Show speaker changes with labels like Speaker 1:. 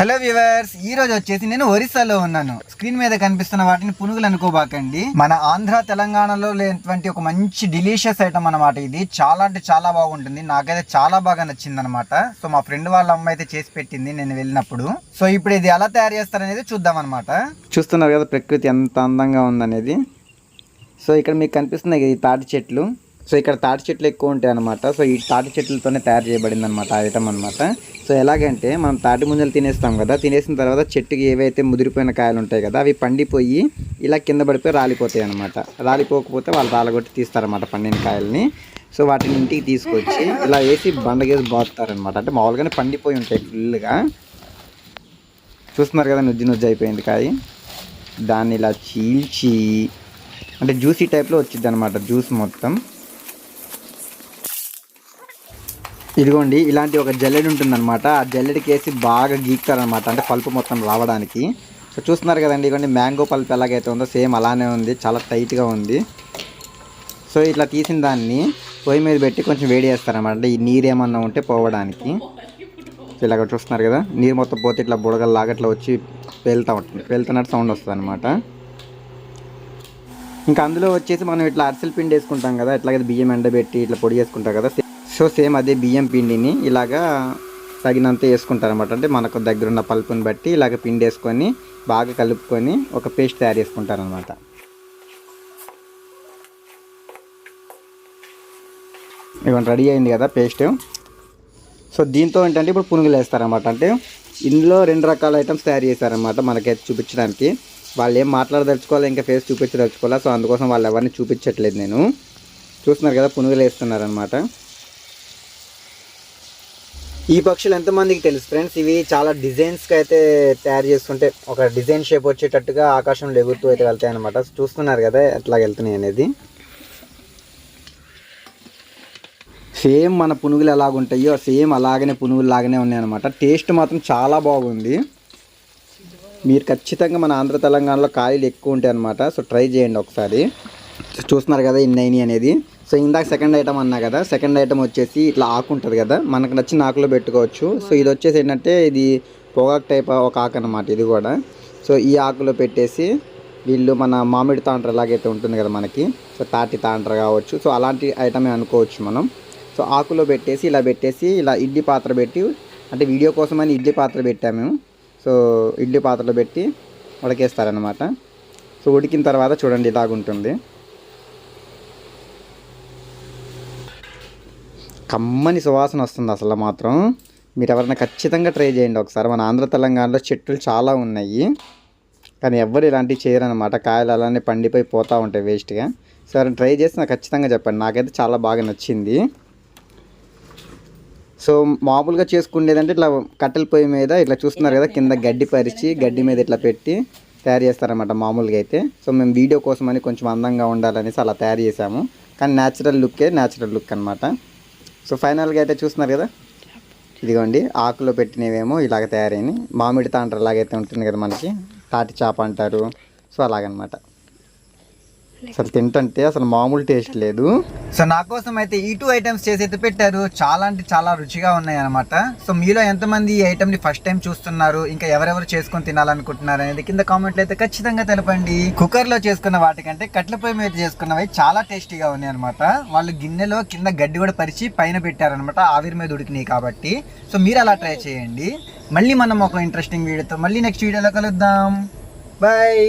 Speaker 1: Hello viewers ఈ రోజు వచ్చేసి నేను ఒరిస్సాలో ఉన్నాను. స్క్రీన్ మీద కనిపిస్తున్న వాటిని పునుగులు అనుకోబాకండి. మన ఆంధ్ర తెలంగాణలో లేనటువంటి ఒక మంచి డిలీషియస్ ఐటమ్ అన్నమాట ఇది. చాలా అంటే చాలా బాగుంటుంది. నాకైతే చాలా బాగా నచ్చింది అనమాట సో మా ఫ్రెండ్ వాళ్ళ అమ్మ అయితే చేసి పెట్టింది నేను వెళ్ళినప్పుడు. సో ఇప్పుడు ఇది ఎలా తయారు చేస్తారనేది చూద్దాం అనమాట చూస్తున్నారు కదా ప్రకృతి ఎంత అందంగా ఉందనేది. సో ఇక్కడ మీకు కనిపిస్తున్నాయి ఈ తాటి చెట్లు. సో ఇక్కడ తాటి చెట్లు ఎక్కువ ఉంటాయి అనమాట సో ఈ తాటి చెట్లతోనే తయారు చేయబడింది అనమాట ఐటమ్ అనమాట సో ఎలాగంటే మనం తాటి ముంజలు తినేస్తాం కదా తినేసిన తర్వాత చెట్టుకి ఏవైతే ముదిరిపోయిన కాయలు ఉంటాయి కదా అవి పండిపోయి ఇలా కింద పడిపోయి రాలిపోతాయి అనమాట రాలిపోకపోతే వాళ్ళు రాలగొట్టి తీస్తారన్నమాట పండిన కాయల్ని. సో వాటిని ఇంటికి తీసుకొచ్చి ఇలా వేసి బండగేసి బాగుతారనమాట అంటే మామూలుగానే పండిపోయి ఉంటాయి ఫుల్గా చూస్తున్నారు కదా నుజ్జు నుజ్జు అయిపోయింది కాయ. దాన్ని ఇలా చీల్చి అంటే జ్యూసీ టైప్లో వచ్చింది అనమాట జ్యూస్ మొత్తం. ఇదిగోండి ఇలాంటి ఒక జల్లెడ ఉంటుందన్నమాట. ఆ జల్లెడికి వేసి బాగా గీక్తారనమాట అంటే పల్పు మొత్తం రావడానికి. సో చూస్తున్నారు కదండి ఇదిగోండి మ్యాంగో పల్ప్ ఎలాగైతే ఉందో సేమ్ అలానే ఉంది. చాలా టైట్గా ఉంది. సో ఇట్లా తీసిన దాన్ని పొయ్యి మీద పెట్టి కొంచెం వేడి చేస్తారనమాట అంటే ఈ నీరు ఏమన్నా ఉంటే పోవడానికి. ఇలాగ చూస్తున్నారు కదా నీరు మొత్తం పోతే ఇట్లా బుడగల్లాగా ఇట్లా వచ్చి పేలుతూ ఉంటుంది. పేలుతున్నట్టు సౌండ్ వస్తుంది అనమాట ఇంకా అందులో వచ్చేసి మనం ఇట్లా అరిసెల పిండి వేసుకుంటాం కదా ఇట్లాగే బియ్యం ఎండబెట్టి ఇట్లా పొడి చేసుకుంటాం కదా సో సేమ్ అదే బియ్యం పిండిని ఇలాగా తగినంత వేసుకుంటారు అనమాట అంటే మనకు దగ్గరున్న పల్పుని బట్టి ఇలాగ పిండి వేసుకొని బాగా కలుపుకొని ఒక పేస్ట్ తయారు చేసుకుంటారు అనమాట ఇవన్నీ రెడీ అయింది కదా పేస్ట్. సో దీంతో ఏంటంటే ఇప్పుడు పునుగులు వేస్తారనమాట అంటే ఇందులో రెండు రకాల ఐటమ్స్ తయారు చేశారనమాట మనకైతే చూపించడానికి. వాళ్ళు ఏం మాట్లాడదలుచుకోవాలి ఇంకా ఫేస్ చూపించదలుచుకోవాలా సో అందుకోసం వాళ్ళు ఎవరిని చూపించట్లేదు నేను. చూస్తున్నారు కదా పునుగులు వేస్తున్నారనమాట ఈ పక్షులు ఎంతమందికి తెలుసు? ఫ్రెండ్స్ ఇవి చాలా డిజైన్స్కి అయితే తయారు చేసుకుంటే ఒక డిజైన్ షేప్ వచ్చేటట్టుగా ఆకాశంలో ఎగురుతూ అయితే వెళ్తాయి అనమాట చూస్తున్నారు కదా ఎట్లా వెళ్తున్నాయి అనేది. సేమ్ మన పునుగులు ఎలాగుంటాయో సేమ్ అలాగనే పునుగులు లాగానే ఉన్నాయి అనమాట టేస్ట్ మాత్రం చాలా బాగుంది. మీరు ఖచ్చితంగా మన ఆంధ్ర తెలంగాణలో కాయలు ఎక్కువ ఉంటాయి అనమాట సో ట్రై చేయండి ఒకసారి. చూస్తున్నారు కదా ఇన్ని అనేది. సో ఇందాక సెకండ్ ఐటమ్ అన్నా కదా సెకండ్ ఐటమ్ వచ్చేసి ఇట్లా ఆకు ఉంటుంది కదా మనకు నచ్చిన ఆకులో పెట్టుకోవచ్చు. సో ఇది వచ్చేసి ఏంటంటే ఇది పొగాకు టైప్ ఒక ఆకు అనమాట ఇది కూడా. సో ఈ ఆకులో పెట్టేసి వీళ్ళు మన మామిడి తాండ్ర ఎలాగైతే ఉంటుంది కదా మనకి. సో తాటి తాండ్ర కావచ్చు. సో అలాంటి ఐటమే అనుకోవచ్చు మనం. సో ఆకులో పెట్టేసి ఇలా పెట్టేసి ఇలా ఇడ్లీ పాత్ర పెట్టి అంటే వీడియో కోసమని ఇడ్లీ పాత్ర పెట్టాము సో ఇడ్లీ పాత్రలో పెట్టి ఉడకేస్తారనమాట సో ఉడికిన తర్వాత చూడండి ఇలాగుంటుంది. కమ్మని సువాసన వస్తుంది అసలు మాత్రం. మీరు ఎవరైనా ఖచ్చితంగా ట్రై చేయండి ఒకసారి. మన ఆంధ్ర తెలంగాణలో చెట్లు చాలా ఉన్నాయి. కానీ ఎవ్వరు ఇలాంటివి చేయరనమాట కాయలు అలానే పండిపోయి పోతూ ఉంటాయి వేస్ట్గా సో ట్రై చేసి నాకు ఖచ్చితంగా చెప్పండి. నాకైతే చాలా బాగా నచ్చింది. సో మామూలుగా చేసుకునేదంటే ఇట్లా కట్టెల పొయ్యి మీద ఇట్లా చూస్తున్నారు కదా కింద గడ్డి పరిచి గడ్డి మీద ఇట్లా పెట్టి తయారు చేస్తారన్నమాట మామూలుగా అయితే. సో మేము వీడియో కోసమని కొంచెం అందంగా ఉండాలనేసి అలా తయారు చేసాము కానీ న్యాచురల్ లుక్కే న్యాచురల్ లుక్ అనమాట సో ఫైనల్గా అయితే చూస్తున్నారు కదా? ఇదిగోండి ఆకులో పెట్టినవేమో ఇలాగ తయారైనవి మామిడి తాండ్ర లాగైతే ఉంటుంది కదా మనకి? తాటి చేప అంటారు. సో అలాగనమాట. అసలు తింటంటే అసలు మామూలు టేస్ట్ లేదు. సో నా కోసం అయితే ఈ టూ ఐటమ్స్ చేసి అయితే పెట్టారు. చాలా అంటే చాలా రుచిగా ఉన్నాయి అనమాట సో మీలో ఎంతమంది ఈ ఐటమ్ని ఫస్ట్ టైం చూస్తున్నారు? ఇంకా ఎవరెవరు చేసుకొని తినాలనుకుంటున్నారు అనేది కింద కామెంట్లు అయితే ఖచ్చితంగా తెలపండి. కుక్కర్లో చేసుకున్న వాటికంటే కట్ల పొయ్యి మీద చేసుకున్నవి చాలా టేస్టీగా ఉన్నాయి అనమాట వాళ్ళు గిన్నెలో కింద గడ్డి కూడా పరిచి పైన పెట్టారనమాట ఆవిరి మీద ఉడికినాయి కాబట్టి. సో మీరు అలా ట్రై చేయండి. మళ్ళీ మనం ఒక ఇంట్రెస్టింగ్ వీడియోతో మళ్ళీ నెక్స్ట్ వీడియోలో కలుద్దాం. బాయ్